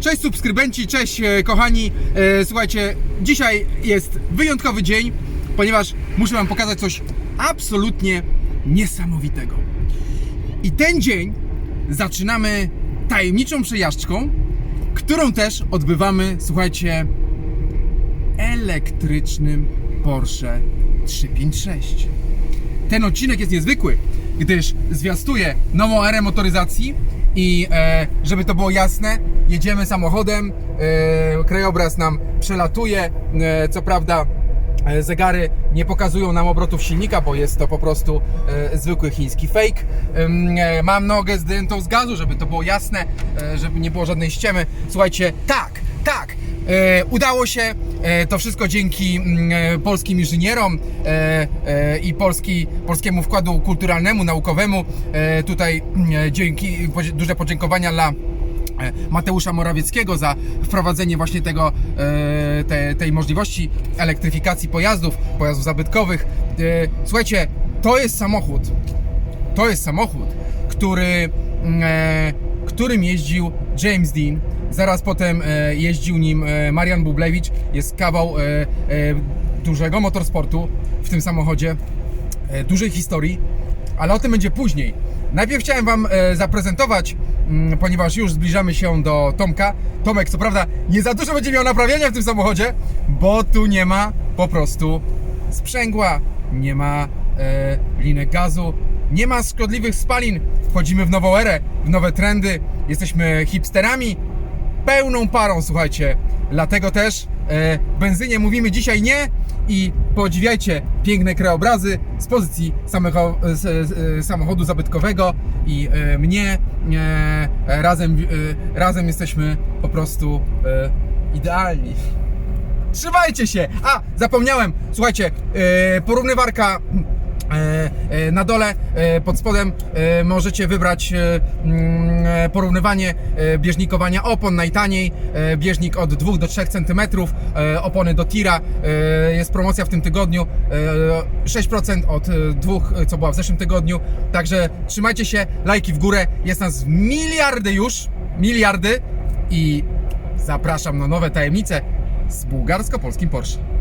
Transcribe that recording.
Cześć subskrybenci, cześć e, kochani. E, Słuchajcie, dzisiaj jest wyjątkowy dzień, ponieważ muszę Wam pokazać coś absolutnie niesamowitego. I ten dzień zaczynamy tajemniczą przejażdżką, którą też odbywamy, słuchajcie, elektrycznym Porsche 356. Ten odcinek jest niezwykły, gdyż zwiastuje nową erę motoryzacji i e, żeby to było jasne, jedziemy samochodem, e, krajobraz nam przelatuje, e, co prawda e, zegary nie pokazują nam obrotów silnika, bo jest to po prostu e, zwykły chiński fake. E, mam nogę zdjętą z gazu, żeby to było jasne, e, żeby nie było żadnej ściemy. Słuchajcie, tak, tak, E, udało się to wszystko dzięki mm, e, polskim inżynierom e, e, i polski, polskiemu wkładu kulturalnemu, naukowemu. E, tutaj mm, e, dzięki duże podziękowania dla e, Mateusza Morawieckiego za wprowadzenie właśnie tego, e, te, tej możliwości elektryfikacji pojazdów, pojazdów zabytkowych. E, Słuchajcie, to jest samochód, to jest samochód, który, mm, e, którym jeździł James Dean. Zaraz potem e, jeździł nim e, Marian Bublewicz. Jest kawał e, dużego motorsportu w tym samochodzie, dużej historii, ale o tym będzie później. Najpierw chciałem Wam zaprezentować, mm, ponieważ już zbliżamy się do Tomka. Tomek, co prawda, nie za dużo będzie miał naprawiania w tym samochodzie, bo tu nie ma po prostu sprzęgła, nie ma linek gazu, nie ma szkodliwych spalin. Wchodzimy w nową erę, w nowe trendy, jesteśmy hipsterami, pełną parą, słuchajcie. Dlatego też e, benzynie mówimy dzisiaj nie i podziwiajcie piękne krajobrazy z pozycji samego, z, z, samochodu zabytkowego i e, mnie e, razem, e, razem jesteśmy po prostu e, idealni. Trzymajcie się! A, zapomniałem, słuchajcie, e, porównywarka e, e, na dole, e, pod spodem e, możecie wybrać e, mm, e, porównywanie e, bieżnikowania opon najtaniej, e, bieżnik od 2 do 3 cm, e, opony do tira, e, jest promocja w tym tygodniu, e, 6% od e, dwóch, e, co była w zeszłym tygodniu, także trzymajcie się, lajki w górę, jest nas miliardy już, miliardy. I zapraszam na nowe tajemnice z bułgarsko-polskim Porsche.